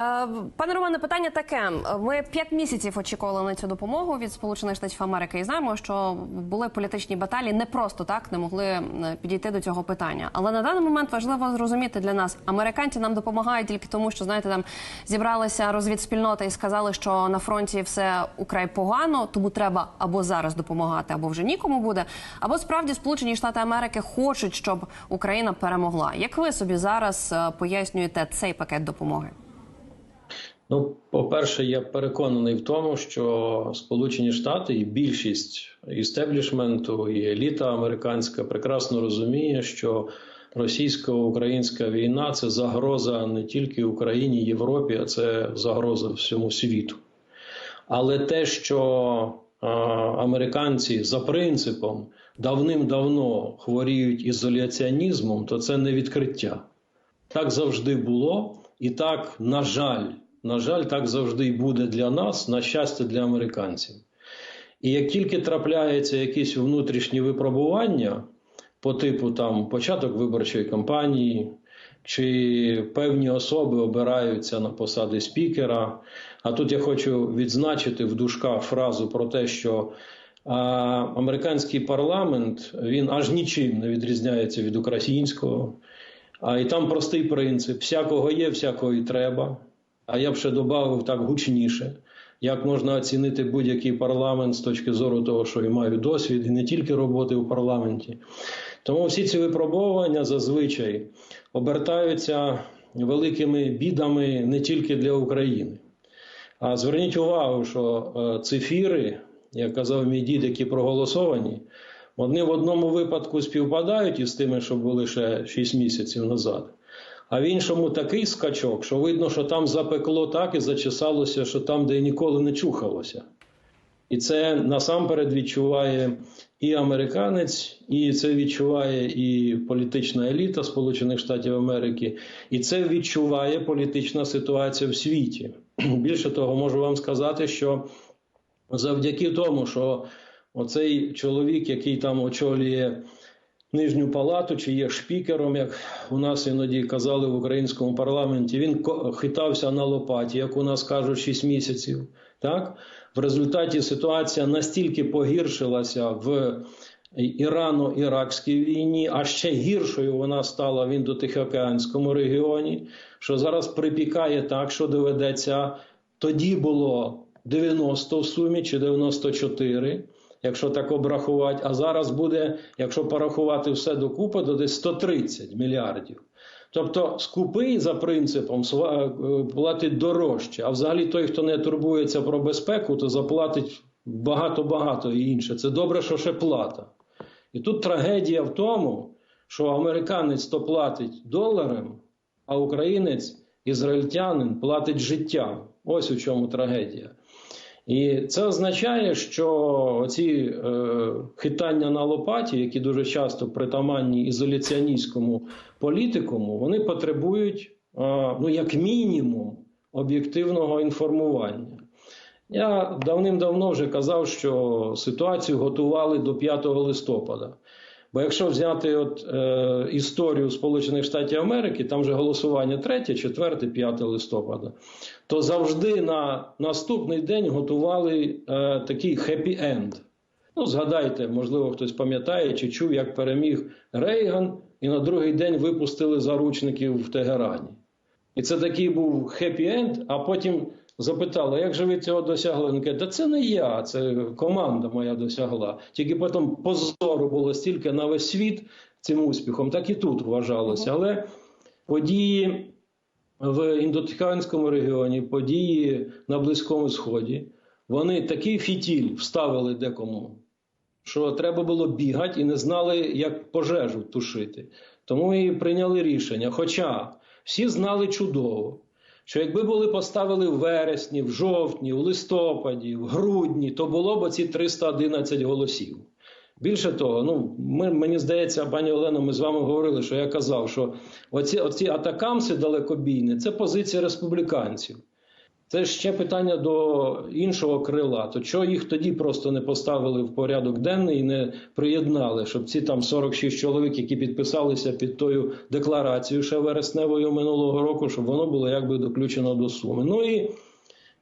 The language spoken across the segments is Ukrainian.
Е, Пане Романе, питання таке: ми п'ять місяців очікували на цю допомогу від Сполучених Штатів Америки, і знаємо, що були політичні баталії не просто так не могли е, підійти до цього питання. Але на даний момент важливо зрозуміти для нас, американці нам допомагають тільки тому, що знаєте, там зібралися розвідспільнота і сказали, що на фронті все украй погано, тому треба або зараз допомагати, або вже нікому буде, або справді Сполучені Штати Америки хочуть, щоб Україна перемогла. Як ви собі зараз е, пояснюєте цей пакет допомоги? Ну, по-перше, я переконаний в тому, що Сполучені Штати і більшість істеблішменту і еліта американська прекрасно розуміє, що російсько-українська війна це загроза не тільки Україні, Європі, а це загроза всьому світу. Але те, що американці за принципом давним-давно хворіють ізоляціонізмом, то це не відкриття. Так завжди було, і так, на жаль, на жаль, так завжди й буде для нас, на щастя, для американців. І як тільки трапляються якісь внутрішні випробування по типу там початок виборчої кампанії, чи певні особи обираються на посади спікера. А тут я хочу відзначити в дужках фразу про те, що а, американський парламент він аж нічим не відрізняється від українського. А і там простий принцип: всякого є, всякого і треба. А я б ще додав так гучніше, як можна оцінити будь-який парламент з точки зору того, що я маю досвід, і не тільки роботи у парламенті. Тому всі ці випробовування зазвичай обертаються великими бідами не тільки для України. А зверніть увагу, що е, цифіри, як казав мій дід, які проголосовані, вони в одному випадку співпадають із тими, що були ще 6 місяців назад. А в іншому такий скачок, що видно, що там запекло так і зачесалося, що там, де ніколи не чухалося. І це насамперед відчуває і американець, і це відчуває і політична еліта Сполучених Штатів Америки, і це відчуває політична ситуація в світі. Більше того, можу вам сказати, що завдяки тому, що оцей чоловік, який там очолює нижню палату, чи є шпікером, як у нас іноді казали в українському парламенті, він хитався на лопаті, як у нас кажуть, 6 місяців. Так? В результаті ситуація настільки погіршилася в Ірано-Іракській війні, а ще гіршою вона стала в індотихоокеанському регіоні, що зараз припікає так, що доведеться тоді було 90 в сумі чи 94, якщо так обрахувати, а зараз буде, якщо порахувати все докупи, то десь 130 мільярдів. Тобто скупий за принципом платить дорожче, а взагалі той, хто не турбується про безпеку, то заплатить багато-багато і інше. Це добре, що ще плата. І тут трагедія в тому, що американець то платить доларем, а українець, ізраїльтянин платить життям. Ось у чому трагедія. І це означає, що ці е, хитання на лопаті, які дуже часто притаманні ізоляціоністському політикуму, вони потребують, е, ну, як мінімум, об'єктивного інформування. Я давним-давно вже казав, що ситуацію готували до 5 листопада. Бо якщо взяти от, е, історію Сполучених Штатів Америки, там вже голосування 3, 4, 5 листопада, то завжди на наступний день готували е, такий хеппі-енд. Ну, згадайте, можливо, хтось пам'ятає чи чув, як переміг Рейган, і на другий день випустили заручників в Тегерані. І це такий був хеппі-енд, а потім запитали, як же ви цього досягли? Він каже, та це не я, це команда моя досягла. Тільки потім позору було стільки на весь світ цим успіхом, так і тут вважалося. Але події в індотиханському регіоні, події на Близькому Сході, вони такий фітіль вставили декому, що треба було бігати і не знали, як пожежу тушити. Тому і прийняли рішення. Хоча всі знали чудово що якби були поставили в вересні, в жовтні, в листопаді, в грудні, то було б ці 311 голосів. Більше того, ну ми, мені здається, пані Олено, ми з вами говорили, що я казав, що оці, оці атакамси далекобійні це позиція республіканців. Це ще питання до іншого крила. То чого їх тоді просто не поставили в порядок денний і не приєднали, щоб ці там 46 чоловік, які підписалися під тою декларацією ще вересневою минулого року, щоб воно було якби доключено до суми. Ну і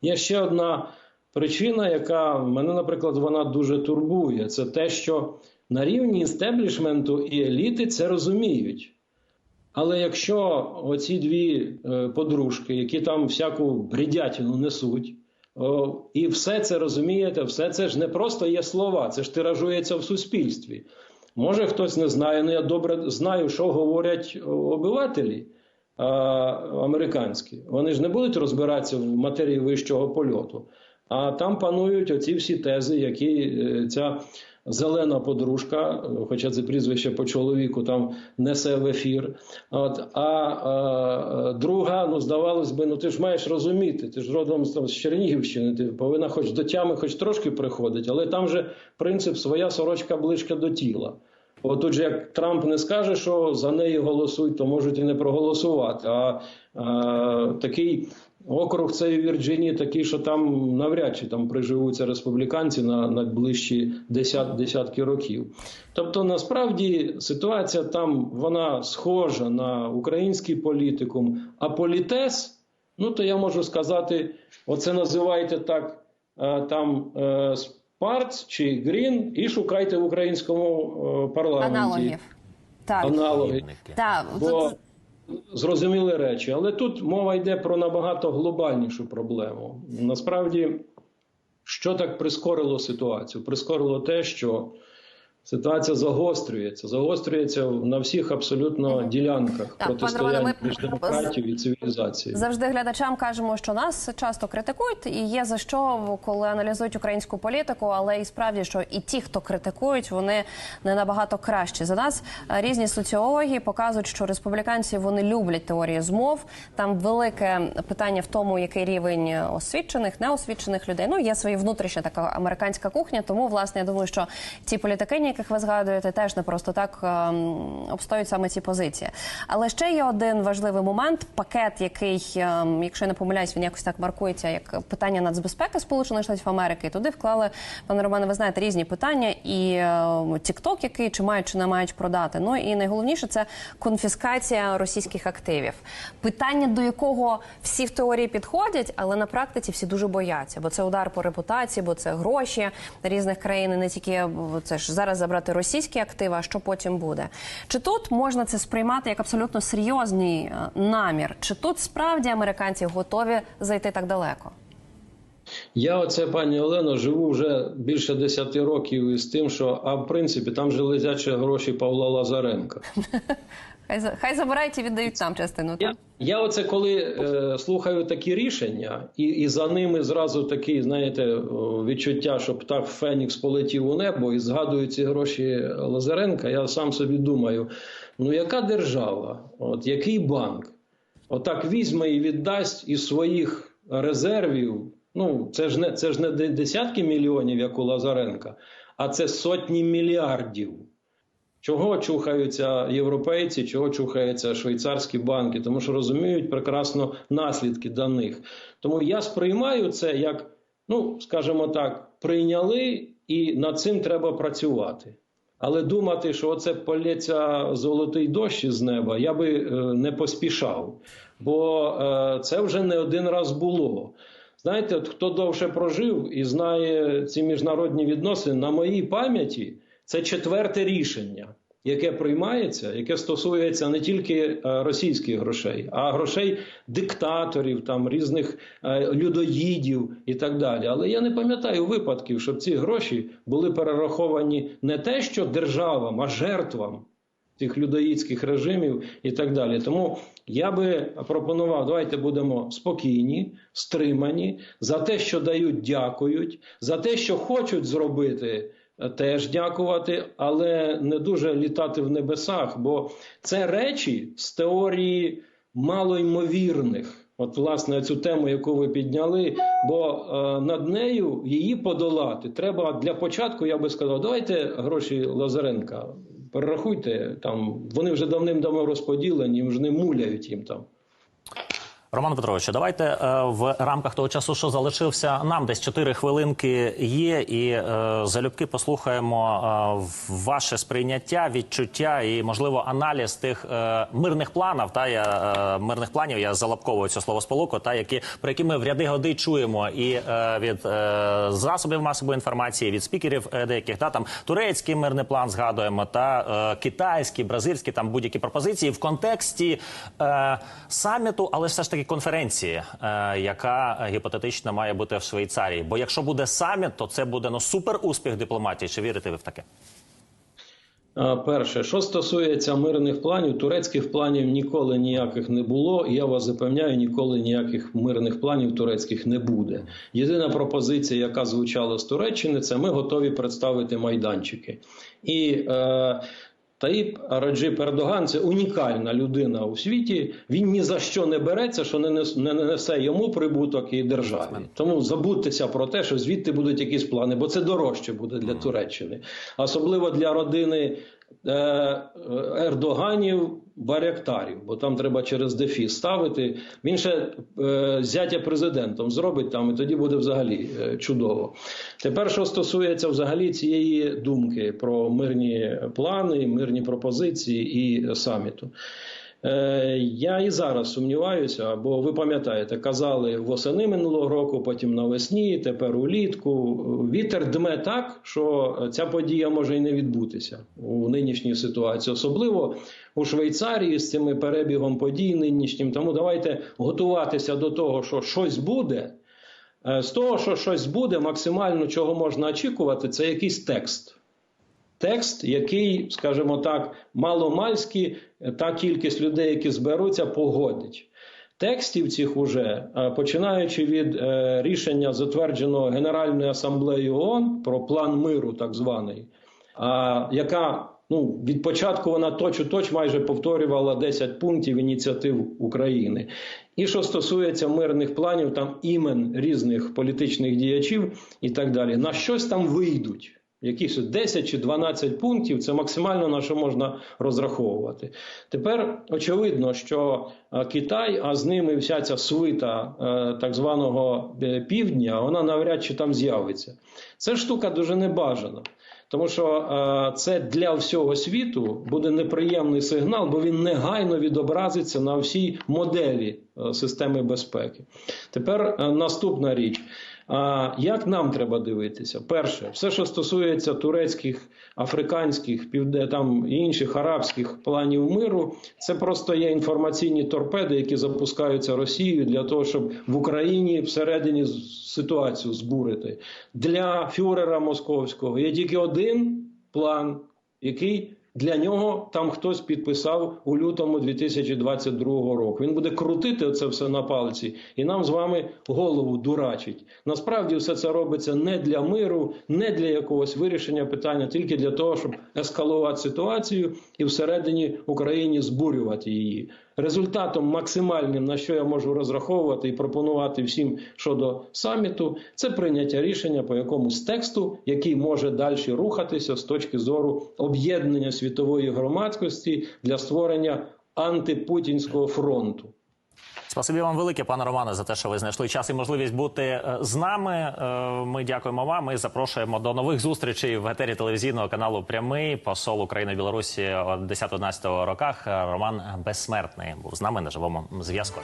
є ще одна причина, яка мене, наприклад, вона дуже турбує. Це те, що на рівні істеблішменту і еліти це розуміють. Але якщо оці дві е, подружки, які там всяку бредятину несуть, і все це розумієте, все це ж не просто є слова, це ж тиражується в суспільстві. Може хтось не знає, але я добре знаю, що говорять обивателі американські. Вони ж не будуть розбиратися в матерії вищого польоту. А там панують оці всі тези, які е, ця зелена подружка, е, хоча це прізвище по чоловіку там несе в ефір. От, а е, друга, ну здавалось би, ну ти ж маєш розуміти, ти ж родом там, з Чернігівщини, ти повинна хоч до тями, хоч трошки приходити, але там же принцип своя сорочка ближче до тіла. Отут же, як Трамп не скаже, що за неї голосують, то можуть і не проголосувати. А, а такий округ цієї Вірджинії такий, що там навряд чи там приживуться республіканці на найближчі десят, десятки років. Тобто, насправді ситуація там вона схожа на український політикум, а політес, ну то я можу сказати, оце називаєте так е, там. е, Парц чи Грін і шукайте в українському е, парламенті Аналогів. Так. аналоги. Так, Бо зрозуміли речі, але тут мова йде про набагато глобальнішу проблему. Насправді, що так прискорило ситуацію? Прискорило те, що ситуація загострюється, загострюється на всіх абсолютно ділянках пане протистояння між демократією і цивілізацією. Завжди глядачам кажемо, що нас часто критикують, і є за що, коли аналізують українську політику, але і справді, що і ті, хто критикують, вони не набагато кращі за нас. Різні соціології показують, що республіканці вони люблять теорії змов. Там велике питання в тому, який рівень освічених, неосвічених людей. Ну є своя внутрішня така американська кухня. Тому власне я думаю, що ці політикині, яких ви згадуєте, теж не просто так ем, обстоюють саме ці позиції. Але ще є один важливий момент: пакет, який, ем, якщо я не помиляюсь, він якось так маркується як питання нацбезпеки Сполучених Штатів Америки. І туди вклали, пане Романе, ви знаєте різні питання, і ем, Тікток, який чи мають чи не мають продати. Ну і найголовніше це конфіскація російських активів. Питання, до якого всі в теорії підходять, але на практиці всі дуже бояться, бо це удар по репутації, бо це гроші різних країн, не тільки це ж зараз забрати російські активи, а що потім буде. Чи тут можна це сприймати як абсолютно серйозний е, намір? Чи тут справді американці готові зайти так далеко? Я оце, пані Олено, живу вже більше 10 років із тим, що а в принципі там же летять гроші Павла Лазаренка. Хай хай забирають і віддають нам частину. Я, я оце коли е, слухаю такі рішення, і, і за ними зразу такі, знаєте, відчуття, що птах Фенікс полетів у небо і згадую ці гроші Лазаренка, я сам собі думаю: ну яка держава, от який банк, отак візьме і віддасть із своїх резервів. Ну, це ж не це ж не десятки мільйонів, як у Лазаренка, а це сотні мільярдів. Чого чухаються європейці, чого чухаються швейцарські банки, тому що розуміють прекрасно наслідки даних. Тому я сприймаю це як, ну скажімо так, прийняли і над цим треба працювати. Але думати, що оце полється золотий дощ із неба, я би е, не поспішав, бо е, це вже не один раз було. Знаєте, от хто довше прожив і знає ці міжнародні відносини, на моїй пам'яті це четверте рішення, яке приймається, яке стосується не тільки е, російських грошей, а грошей диктаторів, там різних е, людоїдів і так далі. Але я не пам'ятаю випадків, щоб ці гроші були перераховані не те, що державам, а жертвам цих людоїдських режимів і так далі. Тому я би пропонував, давайте будемо спокійні, стримані, за те, що дають, дякують, за те, що хочуть зробити. е, Теж дякувати, але не дуже літати в небесах, бо це речі з теорії малоймовірних. От, власне, цю тему, яку ви підняли, бо е, над нею її подолати треба для початку. Я би сказав, давайте гроші Лазаренка перерахуйте там. Вони вже давним-давно розподілені, вже не муляють їм там. Роман Петровичу, давайте е, в рамках того часу, що залишився, нам десь 4 хвилинки є, і е, залюбки послухаємо е, ваше сприйняття, відчуття і, можливо, аналіз тих е, мирних планів, та я е, мирних планів. Я залапковую цю словосполуку, та які про які ми в ряди годи чуємо і е, від е, засобів масової інформації, від спікерів е, деяких, та там турецький мирний план згадуємо, та е, китайський, бразильський, там будь-які пропозиції в контексті е, саміту, але все ж таки конференції, е, яка е, гіпотетично має бути в Швейцарії. Бо якщо буде саміт, то це буде ну супер успіх дипломатії. Чи вірите ви в таке? Перше, що стосується мирних планів, турецьких планів ніколи ніяких не було. Я вас запевняю, ніколи ніяких мирних планів турецьких не буде. Єдина пропозиція, яка звучала з Туреччини, це ми готові представити майданчики. І е, Таїп Раджип Ердоган це унікальна людина у світі. Він ні за що не береться, що не не несе йому прибуток і державі. Тому забудьтеся про те, що звідти будуть якісь плани, бо це дорожче буде для Туреччини, особливо для родини. Е, Ердоганів Баряктарів, бо там треба через Дефі ставити. Він ще е, зятя президентом зробить там, і тоді буде взагалі е, чудово. Тепер, що стосується взагалі цієї думки про мирні плани, мирні пропозиції і саміту. Е, Я і зараз сумніваюся, бо ви пам'ятаєте, казали восени минулого року, потім навесні, тепер улітку. Вітер дме так, що ця подія може і не відбутися у нинішній ситуації, особливо у Швейцарії з цим перебігом подій нинішнім. Тому давайте готуватися до того, що щось буде. Е, З того, що щось буде, максимально чого можна очікувати, це якийсь текст. Текст, який, скажімо так, маломальські е, та кількість людей, які зберуться, погодить. Текстів цих уже, е, починаючи від е, рішення, затвердженого Генеральною асамблеєю ООН про план миру, так званий, а, яка ну, від початку вона точ у точ майже повторювала 10 пунктів ініціатив України. І що стосується мирних планів, там імен різних політичних діячів і так далі, на щось там вийдуть. Якісь 10 чи 12 пунктів це максимально на що можна розраховувати. Тепер очевидно, що е, Китай, а з ними вся ця свита е, так званого е, півдня, вона навряд чи там з'явиться. Це штука дуже небажана. Тому що це для всього світу буде неприємний сигнал, бо він негайно відобразиться на всій моделі системи безпеки. Тепер наступна річ. А як нам треба дивитися? Перше, все, що стосується турецьких, африканських, півде там інших арабських планів миру, це просто є інформаційні торпеди, які запускаються Росією для того, щоб в Україні всередині ситуацію збурити. Для фюрера московського є тільки один план, який для нього там хтось підписав у лютому 2022 року. Він буде крутити це все на пальці і нам з вами голову дурачить. Насправді все це робиться не для миру, не для якогось вирішення питання, тільки для того, щоб ескалувати ситуацію і всередині України збурювати її. Результатом максимальним, на що я можу розраховувати і пропонувати всім щодо саміту, це прийняття рішення по якомусь тексту, який може далі рухатися з точки зору об'єднання світової громадськості для створення антипутінського фронту. Спасибі вам велике, пане Романе, за те, що ви знайшли час і можливість бути е, з нами. Е, Ми дякуємо вам. і запрошуємо до нових зустрічей в етері телевізійного каналу Прямий посол України Білорусі о 10-11 роках. Роман Безсмертний був з нами на живому зв'язку.